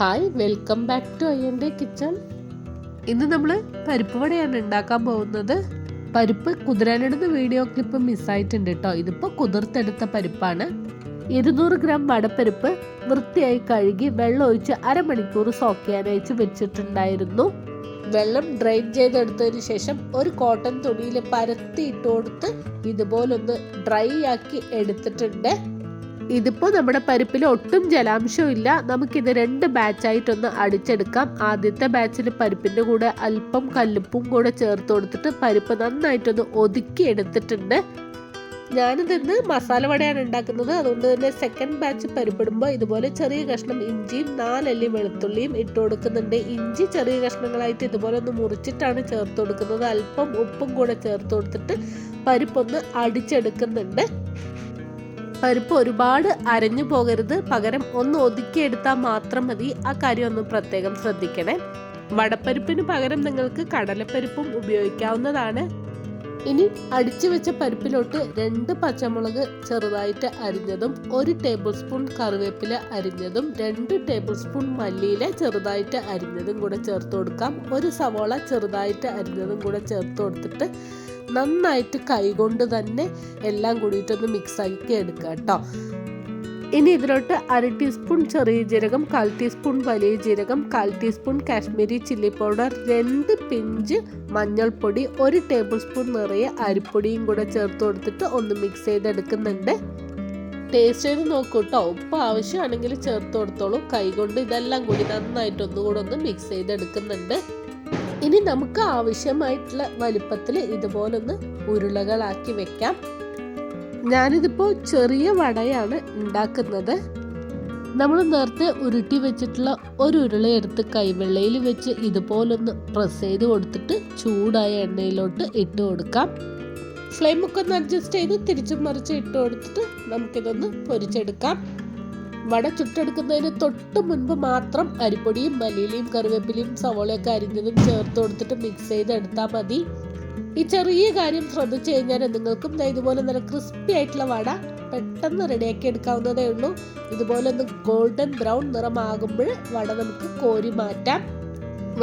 Hi welcome back to അയ്യന്റെ kitchen ഇന്ന് നമ്മൾ പരിപ്പ് വടയാണ് ഉണ്ടാക്കാൻ പോകുന്നത്. പരിപ്പ് കുതിരാനിടുന്ന വീഡിയോ ക്ലിപ്പ് മിസ്സായിട്ടുണ്ട് കേട്ടോ ഇതിപ്പോൾ കുതിർത്തെടുത്ത പരിപ്പാണ്. ഇരുന്നൂറ് ഗ്രാം വടപ്പരിപ്പ് വൃത്തിയായി കഴുകി വെള്ളം ഒഴിച്ച് അരമണിക്കൂർ സോക്കിയാനയച്ച് വെച്ചിട്ടുണ്ടായിരുന്നു. വെള്ളം ഡ്രെയിൻ ചെയ്തെടുത്തതിന് ശേഷം ഒരു കോട്ടൺ തുണിയിൽ പരത്തിയിട്ട് കൊടുത്ത് ഇതുപോലൊന്ന് ഡ്രൈ ആക്കി എടുത്തിട്ടുണ്ട്. ഇതിപ്പോൾ നമ്മുടെ പരിപ്പിൽ ഒട്ടും ജലാംശവും ഇല്ല. നമുക്കിത് രണ്ട് ബാച്ചായിട്ടൊന്ന് അടിച്ചെടുക്കാം. ആദ്യത്തെ ബാച്ചിൽ പരിപ്പിന്റെ കൂടെ അല്പം കല്ലുപ്പും കൂടെ ചേർത്ത് കൊടുത്തിട്ട് പരിപ്പ് നന്നായിട്ടൊന്ന് ഒതുക്കി എടുത്തിട്ടുണ്ട്. ഞാനിതിന്ന് മസാല വടയാണ് ഉണ്ടാക്കുന്നത്. അതുകൊണ്ട് തന്നെ സെക്കൻഡ് ബാച്ച് പരിപ്പിടുമ്പോൾ ഇതുപോലെ ചെറിയ കഷ്ണം ഇഞ്ചിയും നാലല്ലി വെളുത്തുള്ളിയും ഇട്ട് കൊടുക്കുന്നുണ്ട്. ഇഞ്ചി ചെറിയ കഷ്ണങ്ങളായിട്ട് ഇതുപോലെ ഒന്ന് മുറിച്ചിട്ടാണ് ചേർത്ത് കൊടുക്കുന്നത്. അല്പം ഉപ്പും കൂടെ ചേർത്ത് കൊടുത്തിട്ട് പരിപ്പൊന്ന് അടിച്ചെടുക്കുന്നുണ്ട്. പരിപ്പ് ഒരുപാട് അരഞ്ഞു പോകരുത്. പകരം ഒന്ന് ഒതുക്കിയെടുത്താൽ മാത്രം മതി. ആ കാര്യം ഒന്ന് പ്രത്യേകം ശ്രദ്ധിക്കണേ. വടപ്പരിപ്പിന് പകരം നിങ്ങൾക്ക് കടലപ്പരിപ്പും ഉപയോഗിക്കാവുന്നതാണ്. ഇനി അടിച്ചു വെച്ച പരിപ്പിലോട്ട് രണ്ട് പച്ചമുളക് ചെറുതായിട്ട് അരിഞ്ഞതും ഒരു ടേബിൾ സ്പൂൺ കറിവേപ്പില അരിഞ്ഞതും രണ്ട് ടേബിൾ സ്പൂൺ മല്ലിയില ചെറുതായിട്ട് അരിഞ്ഞതും കൂടെ ചേർത്ത് കൊടുക്കാം. ഒരു സവോള ചെറുതായിട്ട് അരിഞ്ഞതും കൂടെ ചേർത്ത് കൊടുത്തിട്ട് നന്നായിട്ട് കൈകൊണ്ട് തന്നെ എല്ലാം കൂടിയിട്ടൊന്ന് മിക്സ് ആക്കി എടുക്കുക കേട്ടോ ഇനി ഇതിലോട്ട് അര ടീസ്പൂൺ ചെറിയ ജീരകം കാൽ ടീസ്പൂൺ വലിയ ജീരകം കാൽ ടീസ്പൂൺ കാശ്മീരി ചില്ലി പൗഡർ രണ്ട് പിഞ്ച് മഞ്ഞൾപ്പൊടി ഒരു ടേബിൾ സ്പൂൺ നിറയെ അരിപ്പൊടിയും കൂടെ ചേർത്ത് കൊടുത്തിട്ട് ഒന്ന് മിക്സ് ചെയ്തെടുക്കുന്നുണ്ട്. ടേസ്റ്റ് ചെയ്ത് നോക്കൂ കേട്ടോ ഉപ്പ് ആവശ്യമാണെങ്കിൽ ചേർത്ത് കൊടുത്തോളൂ. കൈകൊണ്ട് ഇതെല്ലാം കൂടി നന്നായിട്ട് ഒന്നുകൂടെ ഒന്ന് മിക്സ് ചെയ്തെടുക്കുന്നുണ്ട്. ഇനി നമുക്ക് ആവശ്യമായിട്ടുള്ള വലിപ്പത്തിൽ ഇതുപോലൊന്ന് ഉരുളകളാക്കി വെക്കാം. ഞാനിതിപ്പോൾ ചെറിയ വടയാണ് ഉണ്ടാക്കുന്നത്. നമ്മൾ നേരത്തെ ഉരുട്ടി വെച്ചിട്ടുള്ള ഒരു ഉരുളയെടുത്ത് കൈവെള്ളയിൽ വെച്ച് ഇതുപോലൊന്ന് പ്രസ് ചെയ്ത് കൊടുത്തിട്ട് ചൂടായ എണ്ണയിലോട്ട് ഇട്ട് കൊടുക്കാം. ഫ്ലെയിമൊക്കെ ഒന്ന് അഡ്ജസ്റ്റ് ചെയ്ത് തിരിച്ചും മറിച്ച് ഇട്ട് കൊടുത്തിട്ട് നമുക്കിതൊന്ന് പൊരിച്ചെടുക്കാം. വട ചുട്ടെടുക്കുന്നതിന് തൊട്ട് മുൻപ് മാത്രം അരിപ്പൊടിയും മല്ലിയിലയും കറിവേപ്പിലയും സവോളയൊക്കെ അരിഞ്ഞതും ചേർത്ത് കൊടുത്തിട്ട് മിക്സ് ചെയ്ത് എടുത്താൽ മതി. ഈ ചെറിയ കാര്യം ശ്രദ്ധിച്ചു കഴിഞ്ഞാൽ നിങ്ങൾക്കും ഇതുപോലെ നല്ല ക്രിസ്പി ആയിട്ടുള്ള വട പെട്ടെന്ന് റെഡിയാക്കി എടുക്കാവുന്നതേ ഉള്ളൂ. ഇതുപോലെ ഒന്ന് ഗോൾഡൻ ബ്രൗൺ നിറമാകുമ്പോൾ വട നമുക്ക് കോരി മാറ്റാം.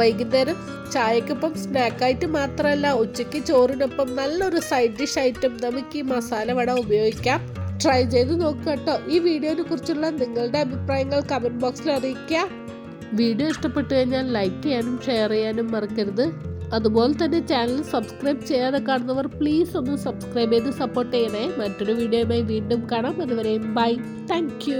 വൈകുന്നേരം ചായക്കൊപ്പം സ്നാക്കായിട്ട് മാത്രമല്ല ഉച്ചയ്ക്ക് ചോറിനൊപ്പം നല്ലൊരു സൈഡ് ഡിഷ് ആയിട്ടും നമുക്ക് ഈ മസാല വട ഉപയോഗിക്കാം. ട്രൈ ചെയ്ത് നോക്കുക കേട്ടോ. ഈ വീഡിയോനെ കുറിച്ചുള്ള നിങ്ങളുടെ അഭിപ്രായങ്ങൾ കമന്റ് ബോക്സിൽ അറിയിക്കുക വീഡിയോ ഇഷ്ടപ്പെട്ടു കഴിഞ്ഞാൽ ലൈക്ക് ചെയ്യാനും ഷെയർ ചെയ്യാനും മറക്കരുത്. അതുപോലെ തന്നെ ചാനൽ സബ്സ്ക്രൈബ് ചെയ്യാതെ കാണുന്നവർ പ്ലീസ് ഒന്ന് സബ്സ്ക്രൈബ് ചെയ്ത് സപ്പോർട്ട് ചെയ്യണേ. മറ്റൊരു വീഡിയോയുമായി വീണ്ടും കാണാം. അതുവരെയും ബൈ താങ്ക്